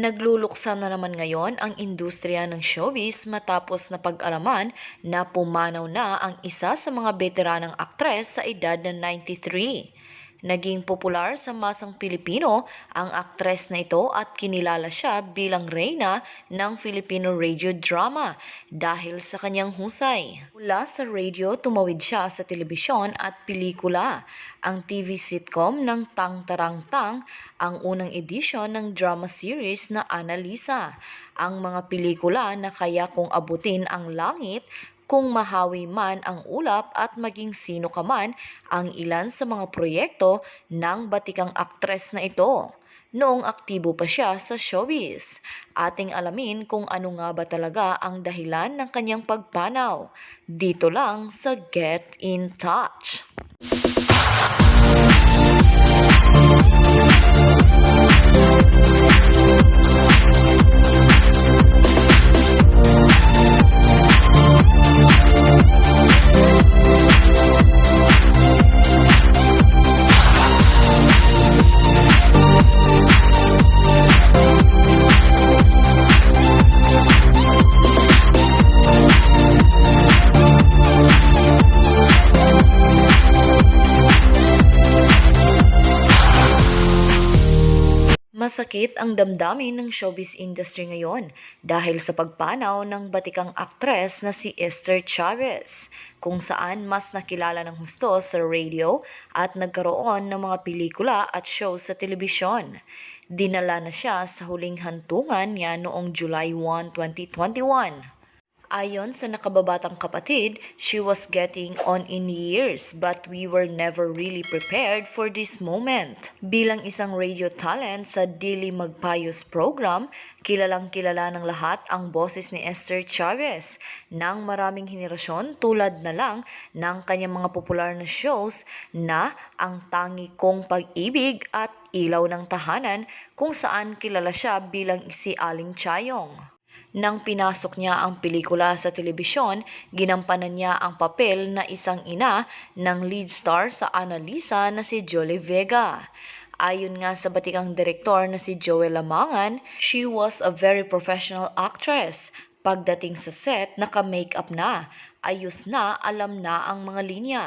Nagluluksa na naman ngayon ang industriya ng showbiz matapos na pag-alaman na pumanaw na ang isa sa mga veteranang aktres sa edad na 93. Naging popular sa masang Pilipino ang aktres na ito at kinilala siya bilang reyna ng Filipino radio drama dahil sa kanyang husay. Mula sa radio, tumawid siya sa telebisyon at pelikula. Ang TV sitcom ng Tang Tarang Tang, ang unang edisyon ng drama series na Annalisa. Ang mga pelikula na kaya kung abutin ang langit kung mahawi man ang ulap at maging sino ka man ang ilan sa mga proyekto ng batikang aktres na ito. Noong aktibo pa siya sa showbiz, ating alamin kung ano nga ba talaga ang dahilan ng kanyang pagpanaw. Dito lang sa Get in Touch. Masakit ang damdamin ng showbiz industry ngayon dahil sa pagpanaw ng batikang aktres na si Esther Chavez, kung saan mas nakilala ng husto sa radio at nagkaroon ng mga pelikula at show sa telebisyon. Dinala na siya sa huling hantungan niya noong July 1, 2021. Ayon sa nakababatang kapatid, she was getting on in years but we were never really prepared for this moment. Bilang isang radio talent sa Dili Magpayos program, kilalang kilala ng lahat ang boses ni Esther Chavez ng maraming henerasyon tulad na lang ng kanyang mga popular na shows na Ang Tangi Kong Pag-ibig at Ilaw ng Tahanan kung saan kilala siya bilang si Aling Chayong. Nang pinasok niya ang pelikula sa telebisyon, ginampanan niya ang papel na isang ina ng lead star sa Annalisa na si Jolie Vega. Ayon nga sa batikang direktor na si Joel Lamangan, she was a very professional actress. Pagdating sa set, naka-makeup na, ayos na, alam na ang mga linya.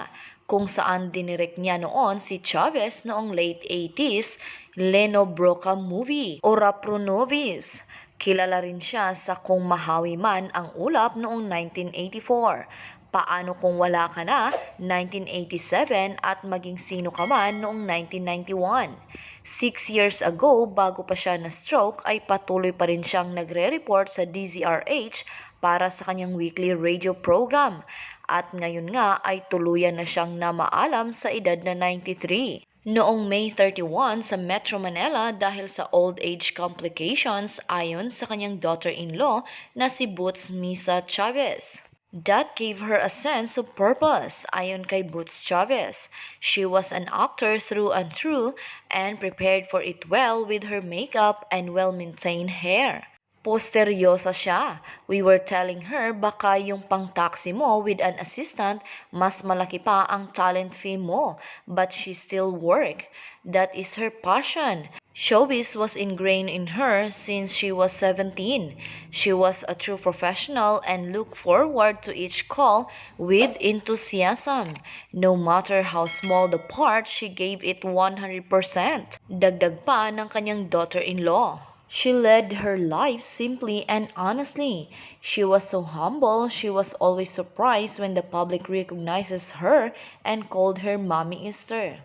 Kung saan dinirect niya noon si Chavez noong late 80s, Leno Broca movie, Ora Pro Nobis. Kilala rin siya sa Kung Mahawi Man ang Ulap noong 1984. Paano Kung Wala Ka Na, 1987 at Maging Sino Ka Man noong 1991. Six years ago, bago pa siya na-stroke, ay patuloy pa rin siyang nagre-report sa DZRH para sa kanyang weekly radio program. At ngayon nga ay tuluyan na siyang namaalam sa edad na 93 noong May 31 sa Metro Manila dahil sa old age complications ayon sa kanyang daughter-in-law na si Boots Misa Chavez. That gave her a sense of purpose, ayon kay Boots Chavez. She was an actor through and through and prepared for it well with her makeup and well-maintained hair. Posteryosa siya. We were telling her baka yung pang-taxi mo with an assistant, mas malaki pa ang talent fee mo. But she still work. That is her passion. Showbiz was ingrained in her since she was 17. She was a true professional and looked forward to each call with enthusiasm. No matter how small the part, she gave it 100%. Dagdag pa ng kanyang daughter-in-law. She led her life simply and honestly. She was so humble, she was always surprised when the public recognizes her and called her Mommy Esther.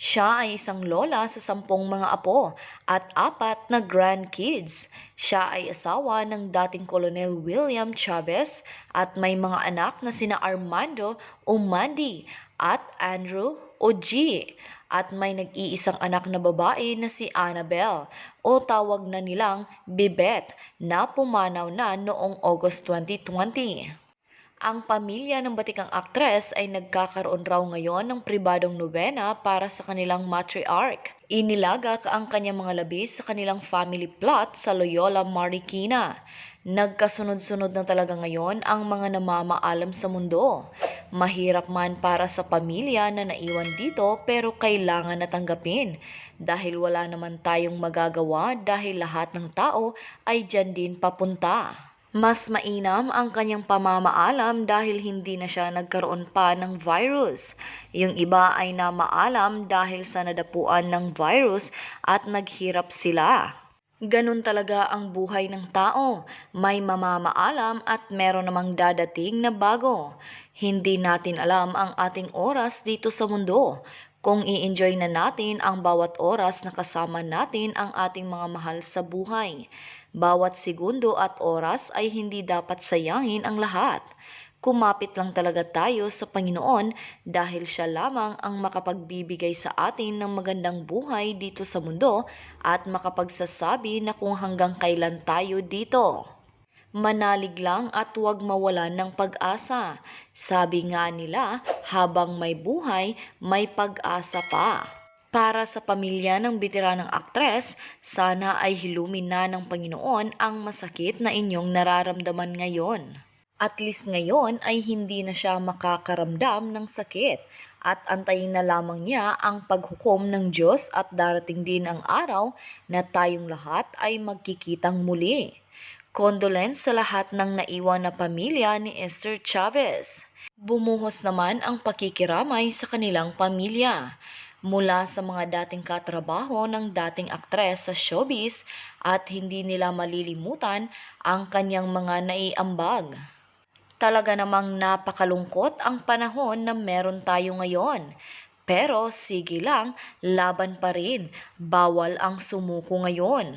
Siya ay isang lola sa sampung mga apo at apat na grandkids. Siya ay asawa ng dating Colonel William Chavez at may mga anak na sina Armando Umandi at Andrew Oji at may nag-iisang anak na babae na si Annabel o tawag na nilang Bibet na pumanaw na noong August 2020. Ang pamilya ng batikang aktres ay nagkakaroon raw ngayon ng pribadong nobena para sa kanilang matriarch. Inilagak ang kanyang mga labis sa kanilang family plot sa Loyola Marikina. Nagkasunod-sunod na talaga ngayon ang mga namamaalam sa mundo. Mahirap man para sa pamilya na naiwan dito pero kailangan na tanggapin dahil wala naman tayong magagawa dahil lahat ng tao ay dyan din papunta. Mas mainam ang kanyang pamamaalam dahil hindi na siya nagkaroon pa ng virus. Yung iba ay namaalam dahil sa nadapuan ng virus at naghirap sila. Ganun talaga ang buhay ng tao. May mamamaalam at meron namang dadating na bago. Hindi natin alam ang ating oras dito sa mundo. Kung i-enjoy na natin ang bawat oras na kasama natin ang ating mga mahal sa buhay. Bawat segundo at oras ay hindi dapat sayangin ang lahat. Kumapit lang talaga tayo sa Panginoon dahil siya lamang ang makapagbibigay sa atin ng magandang buhay dito sa mundo at makapagsasabi na kung hanggang kailan tayo dito. Manalig lang at huwag mawalan ng pag-asa. Sabi nga nila, habang may buhay, may pag-asa pa. Para sa pamilya ng bitiranang aktres, sana ay hilumin na ng Panginoon ang masakit na inyong nararamdaman ngayon. At least ngayon ay hindi na siya makakaramdam ng sakit at antayin na lamang niya ang paghukom ng Diyos at darating din ang araw na tayong lahat ay magkikitang muli. Condolence sa lahat ng naiwan na pamilya ni Esther Chavez. Bumuhos naman ang pakikiramay sa kanilang pamilya mula sa mga dating katrabaho ng dating aktres sa showbiz at hindi nila malilimutan ang kanyang mga naiambag. Talaga namang napakalungkot ang panahon na meron tayo ngayon. Pero sige lang, laban pa rin. Bawal ang sumuko ngayon.